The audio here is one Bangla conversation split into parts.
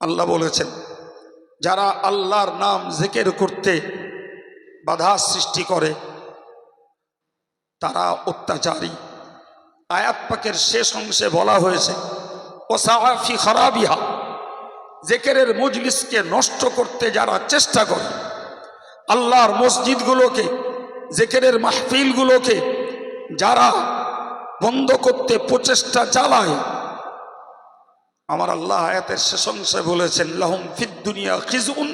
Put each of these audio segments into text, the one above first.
আল্লাহ বলেছেন, যারা আল্লাহর নাম জেকের করতে বাধা সৃষ্টি করে, তারা অত্যাচারী। আয়াত পাকের শেষ অংশে বলা হয়েছে ও সাহাফি খারাবিহা জেকেরের মজলিসকে নষ্ট করতে যারা চেষ্টা করে, আল্লাহর মসজিদগুলোকে, জেকেরের মাহফিলগুলোকে যারা বন্ধ করতে প্রচেষ্টা চালায় আমার আল্লাহ আয়াতের শেষ অংশে বলেছেন, লাহুম ফিদ দুনিয়া খিজুন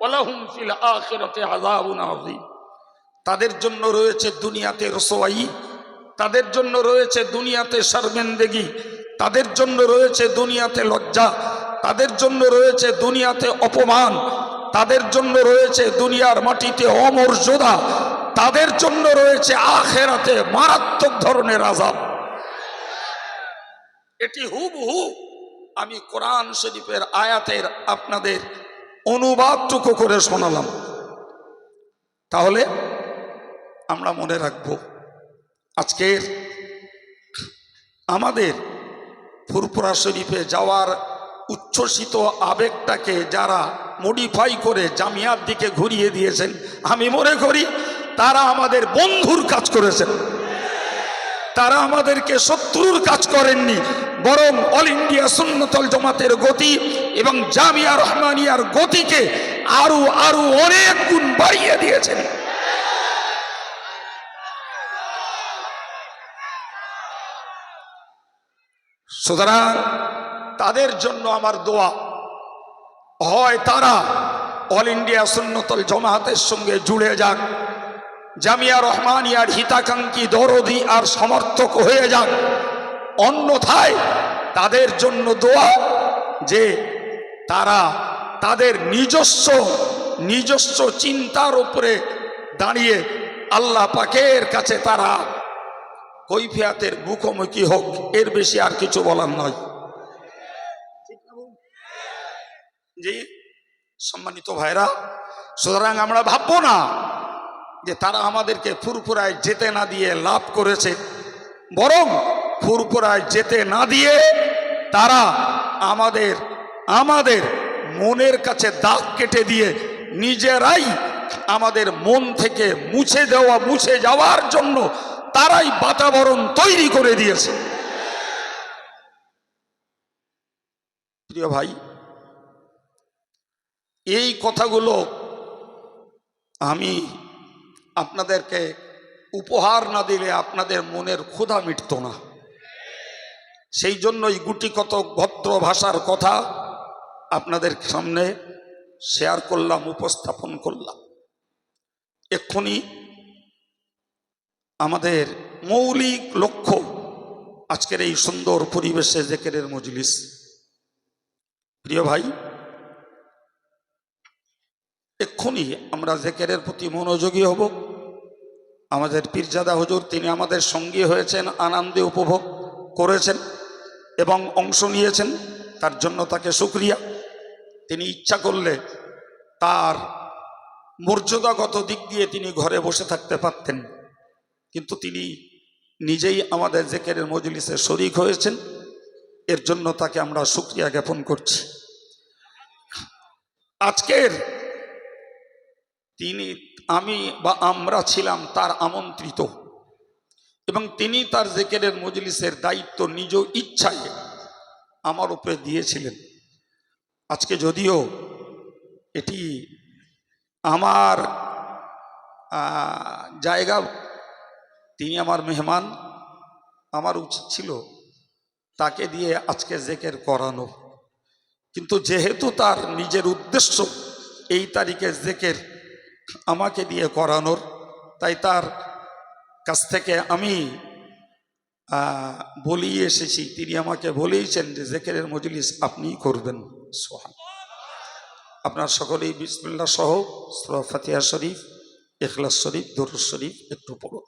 ওয়ালাহুম ফিল আখিরাতে আযাবুন আযীম। তাদের জন্য রয়েছে দুনিয়াতে রসোয়াই, তাদের জন্য রয়েছে দুনিয়াতে শর্মেন্দেগি, তাদের জন্য রয়েছে দুনিয়াতে লজ্জা, তাদের জন্য রয়েছে দুনিয়াতে অপমান, তাদের জন্য রয়েছে দুনিয়ার মাটিতে অমর্যাদা, তাদের জন্য রয়েছে আখেরাতে মারাত্মক ধরনের আজাব এটি হুবহু আমি কোরআন শরীফের আয়াতের আপনাদের অনুবাদটুকু করে শোনালাম। তাহলে আমরা মনে রাখব, আজকের আমাদের ফুরপুরা শরীফে যাওয়ার উচ্ছ্বসিত আবেগটাকে যারা মডিফাই করে জামিয়ার দিকে ঘুরিয়ে দিয়েছেন, আমি মনে করি তারা আমাদের বন্ধুর কাজ করেছেন। তারা আমাদেরকে শত্রুর কাজ করেননি বরং অল ইন্ডিয়া সুন্নতল জমাতের গতি এবং জামিয়া রহমানিয়ার গতিকে আরও আরও অনেক গুণ বাড়িয়ে দিয়েছেন। সুতরাং তাদের জন্য আমার দোয়া, হয় তারা অল ইন্ডিয়া সুন্নতল জমাতের সঙ্গে জুড়ে যাক, জামিয়া রহমানিয়ার হিতাকাঙ্ক্ষী দরদি আর সমর্থক হয়ে যাক। অন্যথায় তাদের জন্য দোয়া যে তারা তাদের নিজস্ব নিজস্ব চিন্তার উপরে দাঁড়িয়ে আল্লাহ পাকের কাছে তারা কৈফিয়াতের মুখোমুখি হোক, এর বেশি আর কিছু বলার নয়। জি, সম্মানিত ভাইরা, সুতরাং আমরা ভাববো না যে তারা আমাদেরকে ফুরফুরায় যেতে না দিয়ে লাভ করেছে, বরং ফুরফুরায় যেতে না দিয়ে তারা আমাদের আমাদের মনের কাছে দাগ কেটে দিয়ে নিজেরাই আমাদের মন থেকে মুছে দেওয়া, মুছে যাওয়ার জন্য তারাই বাতাবরণ তৈরি করে দিয়েছে। প্রিয় ভাই, এই কথাগুলো আমি আপনাদেরকে উপহার না দিলে আপনাদের মনের ক্ষুধা মিটত না। সেই জন্যই গুটি কত ভদ্র ভাষার কথা আপনাদের সামনে শেয়ার করলাম, উপস্থাপন করলাম। এক্ষুনি আমাদের মৌলিক লক্ষ্য আজকের এই সুন্দর পরিবেশে জেকেরের মজলিস। প্রিয় ভাই, এক্ষুনি আমরা জেকেরের প্রতি মনোযোগী হব। আমাদের পীরজাদা হজুর, তিনি আমাদের সঙ্গী হয়েছেন, আনন্দে উপভোগ করেছেন। এবং অংশ নিয়েছেন, তার জন্য তাকে সুক্রিয়া তিনি ইচ্ছা করলে তার মর্যাদাগত দিক দিয়ে তিনি ঘরে বসে থাকতে পারতেন। কিন্তু তিনি নিজেই আমাদের জেকেরের মজলিসে শরিক হয়েছেন। এর জন্য তাকে আমরা সুক্রিয়া জ্ঞাপন করছি। আজকের তিনি আমি বা আমরা ছিলাম তার আমন্ত্রিত। এবং তিনি তার জেকেরের মজলিসের দায়িত্ব নিজ ইচ্ছায় আমার উপরে দিয়েছিলেন। আজকে যদিও এটি আমার জায়গা, তিনি আমার মেহমান, আমার উচিত ছিল তাকে দিয়ে আজকে জেকের করানো। কিন্তু যেহেতু তার নিজের উদ্দেশ্য এই তারিখে জেকের আমাকে দিয়ে করানোর, তাই তার কাছ থেকে আমি বলিয়ে এসেছি। তিনি আমাকে বলেইছেন যে, জেকেরের মজলিস আপনি করবেন। সোহান আপনার সকলেই বিসমুল্লাহ সহ সুরা শরীফ এখলাস শরীফ দরুদ শরীফ একটু পড়ো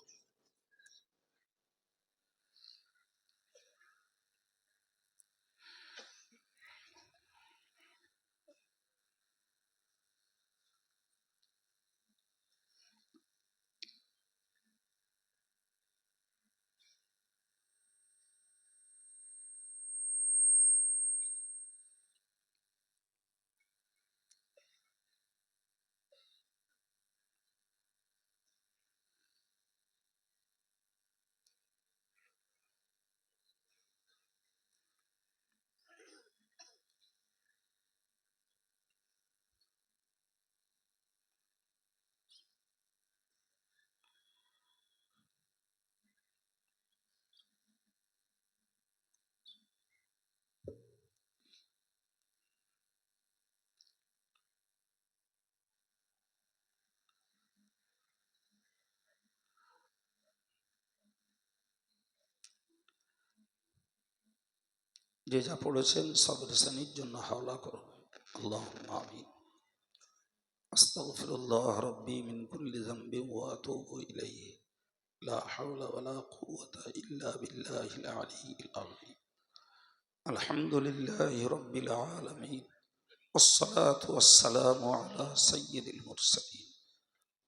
যে যা পড়েছেন সদর সানির জন্য হাওলা করো। আল্লাহ আমিন। أستغفر الله ربي من كل ذنب وأتوب إليه لا حول ولا قوة إلا بالله العلي العظيم الحمد لله رب العالمين والصلاة والسلام على سيد المرسلين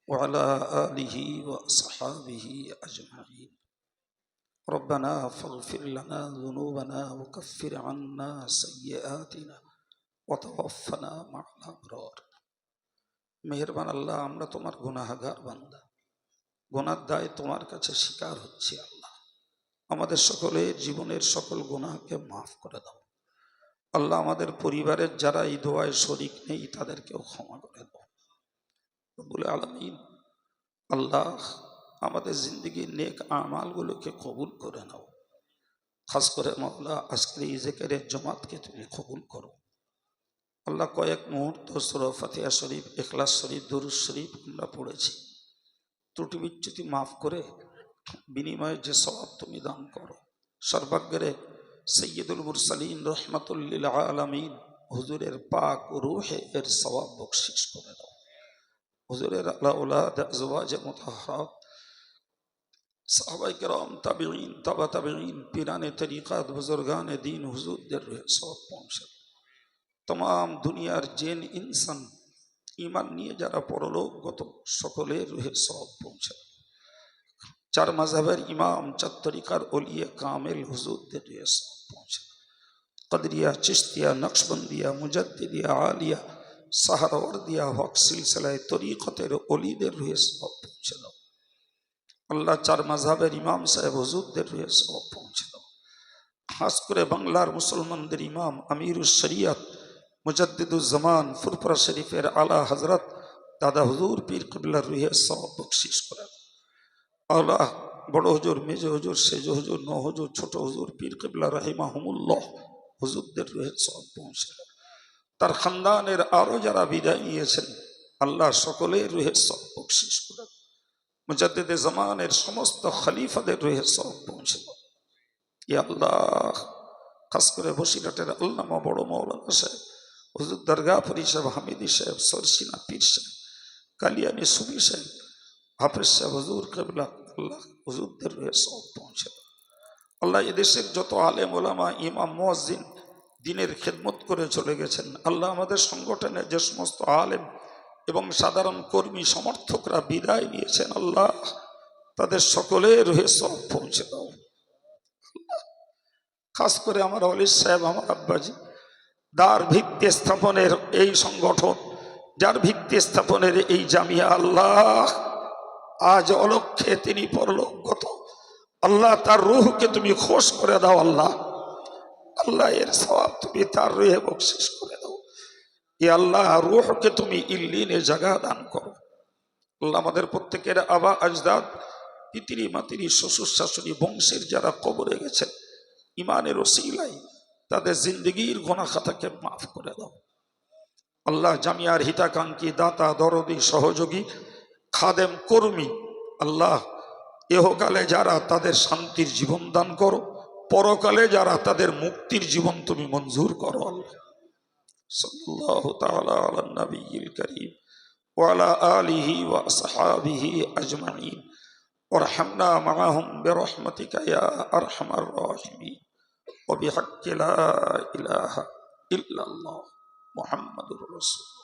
وعلى آله وصحابه أجمعين ربنا فاغفر لنا ذنوبنا وكفر عنا سيئاتنا وتوفنا مع الأبرار মেহেরবান আল্লাহ আমরা তোমার গুনাহাগার বান্দা গুনার দায় তোমার কাছে স্বীকার হচ্ছে আল্লাহ আমাদের সকলের জীবনের সকল গুনাহকে মাফ করে দাও আল্লাহ আমাদের পরিবারের যারা এই দোয়ায় শরিক নেই তাদেরকেও ক্ষমা করে দাও বলে আলমিন আল্লাহ আমাদের জিন্দগির নেক আমালগুলোকে কবুল করে নাও। খাস করে মাওলা, আজকের এই জেকেরের জমাতকে তুমি কবুল করো। আল্লাহ কয়েক মুহূর্ত সুরা ফাতিহা শরীফ এখলাস শরীফ দরুজ শরীফ আমরা পড়েছি। ত্রুটি বিচ্যুতি মাফ করে বিনিময়ে যে স্বভাব তুমি দান করো। সর্বাগ্রে সৈয়দুল মুরসালিন রহমতুল্লিল আলমিন হুজুরের পাক রুহে এর স্বভাব বকশিস করে দাও। হুজুরের আল্লাহ জওয়াজে মোতাহারাত তমাম দুনিয়ার জেন, ইনসান ইমান নিয়ে যারা পরলোক, গত সকলের রুহে সব পৌঁছে চার মাঝহের ইমাম, চার তরিকার অলিয়ে, কামেল, হুজুরদের রুহে সব পৌঁছে কদরিয়া চিস্তিয়া নকশবন্দিয়া মুজদ্দিয়া আলিয়া, সাহারওয়ার্দিয়া, হক সিলসিলায় তরিকতের অলিদের রুহে সব পৌঁছে দাও আল্লাহ চার মাঝহের ইমাম সাহেব হুজুরদের সব পৌঁছে দাও। খাস করে বাংলার মুসলমানদের ইমাম আমিরুল শরিয়ত মুজদ্দিদুজ্জামান ফুরপুরা শরীফের আলা হজরত দাদা হুজুর পীর কবিল্লা রুহে সব বকশিস করেন আল্লাহ বড় হুজুর, মেজ হজুর, সেজ হুজুর ন হজুর, ছোট হুজুর, পীর কবিল্লা রাহিমা হুমুল্লাহ হুজুরদের রুহে সব পৌঁছে তার খানদানের আরও যারা বিদায় নিয়েছেন, আল্লাহ সকলের রুহে সব বকশিস করেন মুজাদ্দিদে জামানের সমস্ত খলিফাদের রুহে সব পৌঁছে ইয়া আল্লাহ, খাস করে বসিরাটের আল্লামা বড় মৌলানা সাহেব, হুজুর দরগা ফরি সাহেব, হামিদি সাহেব, সরসিনা পীর সাহেব, কালিয়ানি সুবি সাহেব, হাফেজ সাহেব, হুজুর কেবলা, আল্লাহ হুজুরদের রয়ে সব পৌঁছে। আল্লাহ এদেশের যত আলেম, ওলামা, ইমাম, মুয়াজ্জিন, দিনের খেদমত করে চলে গেছেন আল্লাহ আমাদের সংগঠনের যে সমস্ত আলেম এবং সাধারণ কর্মী সমর্থকরা বিদায় নিয়েছেন, আল্লাহ তাদের সকলের রয়ে সব পৌঁছে দাও। খাস করে আমার অলিস সাহেব, আমার আব্বাজি দার ভিত্তি স্থাপনের এই সংগঠন, যার ভিত্তি স্থাপনের এই জামিয়া, আল্লাহ, আজ অলক্ষে তিনি পরলোকগত। আল্লাহ, তার রুহকে তুমি খোশ করে দাও, আল্লাহ। আল্লাহ, এর সবাব তুমি তার রুহে বকশিস করে এ আল্লাহ, রুহকে তুমি ইল্লিনে জাগা দান করো। আল্লাহ আমাদের প্রত্যেকের আবা আজদাদ পিতিরি মাতিরি শ্বশুর, শাশুড়ি, বংশের যারা কবরে গেছেন ইমানের ওসিলাই তাদের জিন্দগির গোনা খাতাকে মাফ করে দাও। আল্লাহ জামিয়ার হিতাকাঙ্ক্ষী দাতা, দরদি, সহযোগী, খাদেম, কর্মী, আল্লাহ এহকালে যারা তাদের শান্তির জীবন দান করো, পরকালে যারা তাদের মুক্তির জীবন তুমি মঞ্জুর করো। আল্লাহ صلى الله تعالى على النبي الكريم وعلى آله وأصحابه أجمعين. وارحمنا معهم برحمتك يا أرحم الراحمين. وبحق لا إله إلا الله محمد رسول